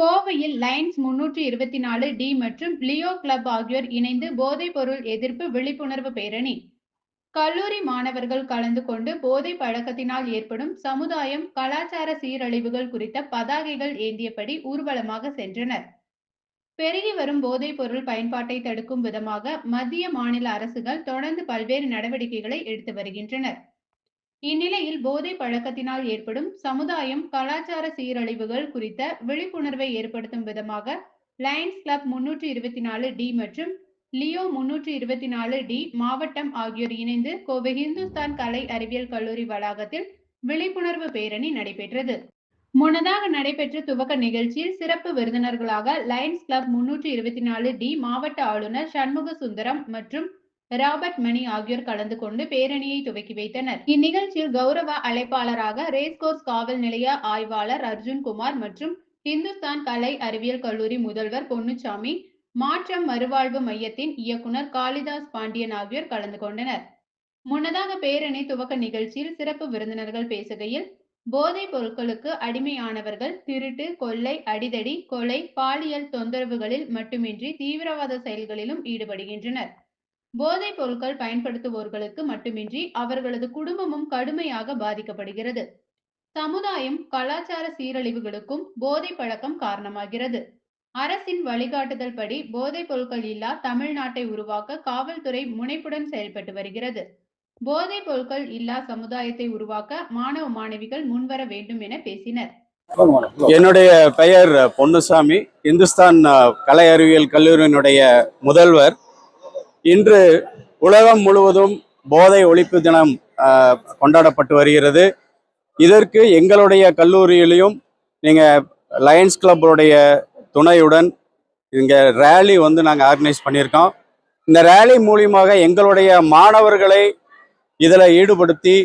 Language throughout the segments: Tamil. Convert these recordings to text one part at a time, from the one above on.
கோவையில் லைன்ஸ் முன்னூற்றி இருபத்தி நாலு டி மற்றும் லியோ கிளப் ஆகியோர் இணைந்து போதைப் பொருள் எதிர்ப்பு விழிப்புணர்வு பேரணி. கல்லூரி மாணவர்கள் கலந்து கொண்டு போதை பழக்கத்தினால் ஏற்படும் சமுதாயம் கலாச்சார சீரழிவுகள் குறித்த பதாகைகள் ஏந்தியபடி ஊர்வலமாக சென்றனர். பெருகி வரும் போதைப் பொருள் பயன்பாட்டை தடுக்கும் விதமாக மத்திய மாநில அரசுகள் தொடர்ந்து பல்வேறு நடவடிக்கைகளை எடுத்து வருகின்றனர். இந்நிலையில் போதை பழக்கத்தினால் ஏற்படும் சமுதாயம் கலாச்சார சீரழிவுகள் குறித்த விழிப்புணர்வை ஏற்படுத்தும் விதமாக லயன்ஸ் கிளப் முன்னூற்றி இருபத்தி நாலு டி மற்றும் லியோ முன்னூற்றி இருபத்தி நாலு டி மாவட்டம் ஆகியோர் இணைந்து கோவை இந்துஸ்தான் கலை அறிவியல் கல்லூரி வளாகத்தில் விழிப்புணர்வு பேரணி நடைபெற்றது. முன்னதாக நடைபெற்ற துவக்க நிகழ்ச்சியில் சிறப்பு விருந்தினர்களாக லயன்ஸ் கிளப் முன்னூற்றி இருபத்தி நாலு டி மாவட்ட ஆளுநர் சண்முக சுந்தரம் மற்றும் ராபர்ட் மணி ஆகியோர் கலந்து கொண்டு பேரணியை துவக்கி வைத்தனர். இந்நிகழ்ச்சியில் கௌரவ அழைப்பாளராக ரேஸ்கோர்ஸ் காவல் நிலைய ஆய்வாளர் அர்ஜுன் குமார் மற்றும் இந்துஸ்தான் கலை அறிவியல் கல்லூரி முதல்வர் பொன்னுச்சாமி மாற்றம் மறுவாழ்வு மையத்தின் இயக்குனர் காளிதாஸ் பாண்டியன் ஆகியோர் கலந்து கொண்டனர். முன்னதாக பேரணி துவக்க நிகழ்ச்சியில் சிறப்பு விருந்தினர்கள் பேசுகையில் போதைப் பொருட்களுக்கு அடிமையானவர்கள் திருட்டு கொள்ளை அடிதடி கொலை பாலியல் தொந்தரவுகளில் மட்டுமின்றி தீவிரவாத செயல்களிலும் ஈடுபடுகின்றனர். போதைப் பொருட்கள் பயன்படுத்துவோர்களுக்கு மட்டுமின்றி அவர்களது குடும்பமும் கடுமையாக பாதிக்கப்படுகிறது. சமுதாயம் கலாச்சார சீரழிவுகளுக்கும் போதை பழக்கம் காரணமாகிறது. அரசின் வழிகாட்டுதல் படி போதைப் பொருட்கள் இல்லா தமிழ்நாட்டை உருவாக்க காவல்துறை முனைப்புடன் செயல்பட்டு வருகிறது. போதைப் பொருட்கள் இல்லா சமுதாயத்தை உருவாக்க மாணவ மாணவிகள் முன்வர வேண்டும் என பேசினர். என்னுடைய பெயர் பொன்னுசாமி. இந்துஸ்தான் கலை அறிவியல் கல்லூரியினுடைய முதல்வர். இன்று உலகம் முழுவதும் போதை ஒழிப்பு தினம் கொண்டாடப்பட்டு வருகிறது. இதற்கு எங்களுடைய கல்லூரியிலையும் நீங்கள் லயன்ஸ் கிளப்புடைய துணையுடன் இங்கே ரேலி வந்து நாங்கள் ஆர்கனைஸ் பண்ணியிருக்கோம். இந்த ரேலி மூலியமாக எங்களுடைய மாணவர்களை இதில் ஈடுபடுத்தி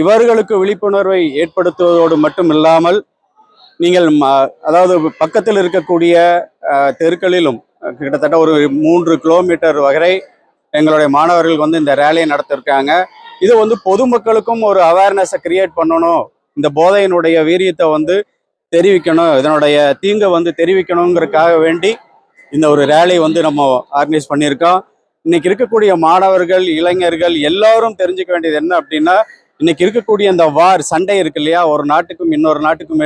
இவர்களுக்கு விழிப்புணர்வை ஏற்படுத்துவதோடு மட்டும் இல்லாமல் நீங்கள் அதாவது பக்கத்தில் இருக்கக்கூடிய தெருக்களிலும் கிட்டத்தட்ட ஒரு மூன்று கிலோமீட்டர் வரை எங்களுடைய மாணவர்கள் வந்து இந்த ரேலியை நடத்திருக்காங்க. இது வந்து பொதுமக்களுக்கும் ஒரு அவேர்னஸை கிரியேட் பண்ணணும். இந்த போதையினுடைய வீரியத்தை வந்து தெரிவிக்கணும். இதனுடைய தீங்கை வந்து தெரிவிக்கணுங்கிறதுக்காக வேண்டி இந்த ஒரு ரேலி வந்து நம்ம ஆர்கனைஸ் பண்ணியிருக்கோம். இன்னைக்கு இருக்கக்கூடிய மாணவர்கள் இளைஞர்கள் எல்லாரும் தெரிஞ்சுக்க வேண்டியது என்ன அப்படின்னா இன்னைக்கு இருக்கக்கூடிய இந்த வார் சண்டை இருக்கு இல்லையா? ஒரு நாட்டுக்கும் இன்னொரு நாட்டுக்கும்